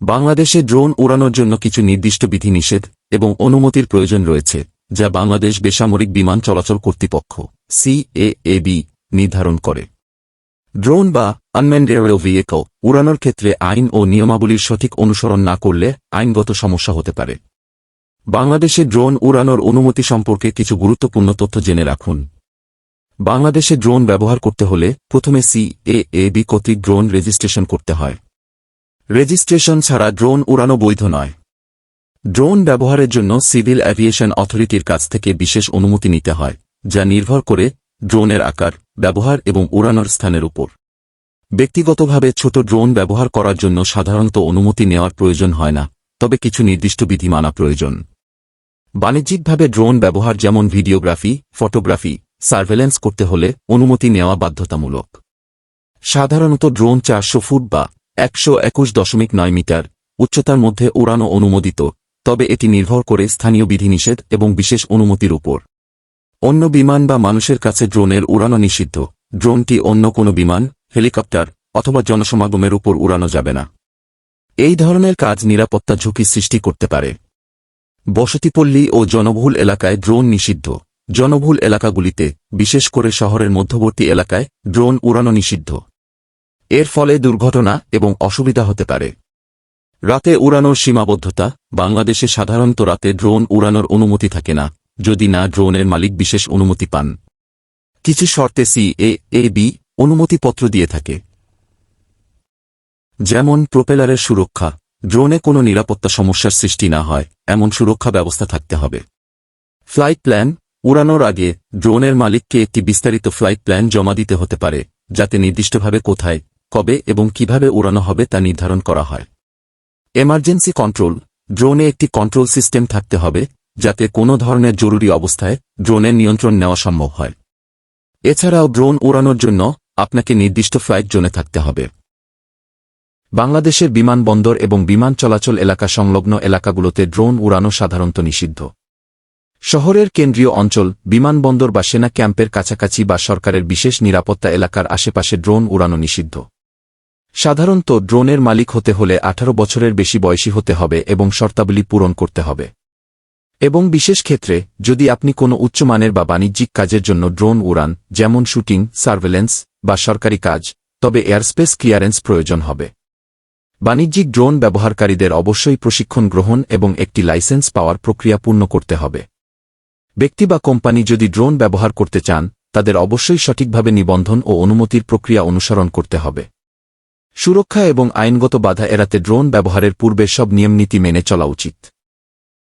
বাংলাদেশে ড্রোন উড়ানোর জন্য কিছু নির্দিষ্ট বিধিনিষেধ এবং অনুমতির প্রয়োজন রয়েছে, যা বাংলাদেশ বেসামরিক বিমান চলাচল কর্তৃপক্ষ সিএএবি নির্ধারণ করে। ড্রোন বা আনম্যান্ড ভেহিকল উড়ানোর ক্ষেত্রে আইন ও নিয়মাবলীর সঠিক অনুসরণ না করলে আইনগত সমস্যা হতে পারে। বাংলাদেশে ড্রোন উড়ানোর অনুমতি সম্পর্কে কিছু গুরুত্বপূর্ণ তথ্য জেনে রাখুন। বাংলাদেশে ড্রোন ব্যবহার করতে হলে প্রথমে সিএএবি কর্তৃক ড্রোন রেজিস্ট্রেশন করতে হয়। রেজিস্ট্রেশন ছাড়া ড্রোন উড়ানো বৈধ নয়। ড্রোন ব্যবহারের জন্য সিভিল অ্যাভিয়েশন অথরিটির কাছ থেকে বিশেষ অনুমতি নিতে হয়, যা নির্ভর করে ড্রোনের আকার, ব্যবহার এবং উড়ানোর স্থানের উপর। ব্যক্তিগতভাবে ছোট ড্রোন ব্যবহার করার জন্য সাধারণত অনুমতি নেওয়ার প্রয়োজন হয় না, তবে কিছু নির্দিষ্ট বিধি মানা প্রয়োজন। বাণিজ্যিকভাবে ড্রোন ব্যবহার যেমন ভিডিওগ্রাফি, ফটোগ্রাফি, সার্ভেলেন্স করতে হলে অনুমতি নেওয়া বাধ্যতামূলক। সাধারণত ড্রোন চারশো ফুট বা একশো একুশ দশমিক নয় মিটার, উচ্চতার মধ্যে উড়ানো অনুমোদিত, তবে এটি নির্ভর করে স্থানীয় বিধিনিষেধ এবং বিশেষ অনুমতির উপর। অন্য বিমান বা মানুষের কাছে ড্রোনের উড়ানো নিষিদ্ধ, ড্রোনটি অন্য কোনো বিমান, হেলিকপ্টার, অথবা জনসমাগমের উপর উড়ানো যাবে না। এই ধরনের কাজ নিরাপত্তা ঝুঁকি সৃষ্টি করতে পারে। বসতিপল্লী ও জনবহুল এলাকায় ড্রোন নিষিদ্ধ, জনবহুল এলাকাগুলিতে, বিশেষ করে শহরের মধ্যবর্তী এলাকায়, ড্রোন উড়ানো নিষিদ্ধ। এর ফলে দুর্ঘটনা এবং অসুবিধা হতে পারে। রাতে উড়ানোর সীমাবদ্ধতা, বাংলাদেশে সাধারণত রাতে ড্রোন উড়ানোর অনুমতি থাকে না, যদি না ড্রোনের মালিক বিশেষ অনুমতি পান। কিছু শর্তে সি, এ এ, বি অনুমতিপত্র দিয়ে থাকে। যেমন প্রোপেলারের সুরক্ষা, ড্রোনে কোনো নিরাপত্তা সমস্যার সৃষ্টি না হয়, এমন সুরক্ষা ব্যবস্থা থাকতে হবে। ফ্লাইট প্ল্যান, উড়ানোর আগে ড্রোনের মালিককে একটি বিস্তারিত ফ্লাইট প্ল্যান জমা দিতে হতে পারে, যাতে নির্দিষ্টভাবে কোথায় কবে এবং কীভাবে উড়ানো হবে তা নির্ধারণ করা হয়। এমার্জেন্সি কন্ট্রোল ড্রোনে একটি কন্ট্রোল সিস্টেম থাকতে হবে, যাতে কোনো ধরনের জরুরি অবস্থায় ড্রোনের নিয়ন্ত্রণ নেওয়া সম্ভব হয়। এছাড়াও ড্রোন উড়ানোর জন্য আপনাকে নির্দিষ্ট ফ্লাইট জোনে থাকতে হবে। বাংলাদেশের বিমানবন্দর এবং বিমান চলাচল এলাকা সংলগ্ন এলাকাগুলোতে ড্রোন উড়ানো সাধারণত নিষিদ্ধ। শহরের কেন্দ্রীয় অঞ্চল বিমানবন্দর বা সেনা ক্যাম্পের কাছাকাছি বা সরকারের বিশেষ নিরাপত্তা এলাকার আশেপাশে ড্রোন উড়ানো নিষিদ্ধ। সাধারণত ড্রোনের মালিক হতে হলে আঠারো বছরের বেশি বয়সী হতে হবে এবং শর্তাবলী পূরণ করতে হবে। এবং বিশেষ ক্ষেত্রে, যদি আপনি কোনো উচ্চমানের বা বাণিজ্যিক কাজের জন্য ড্রোন উড়ান, যেমন শুটিং, সার্ভেলেন্স বা সরকারি কাজ, তবে এয়ারস্পেস ক্লিয়ারেন্স প্রয়োজন হবে। বাণিজ্যিক ড্রোন ব্যবহারকারীদের অবশ্যই প্রশিক্ষণ গ্রহণ এবং একটি লাইসেন্স পাওয়ার প্রক্রিয়া পূর্ণ করতে হবে। ব্যক্তি বা কোম্পানি যদি ড্রোন ব্যবহার করতে চান, তাদের অবশ্যই সঠিকভাবে নিবন্ধন ও অনুমতির প্রক্রিয়া অনুসরণ করতে হবে। সুরক্ষা এবং আইনগত বাধা এড়াতে ড্রোন ব্যবহারের পূর্বে সব নিয়মনীতি মেনে চলা উচিত।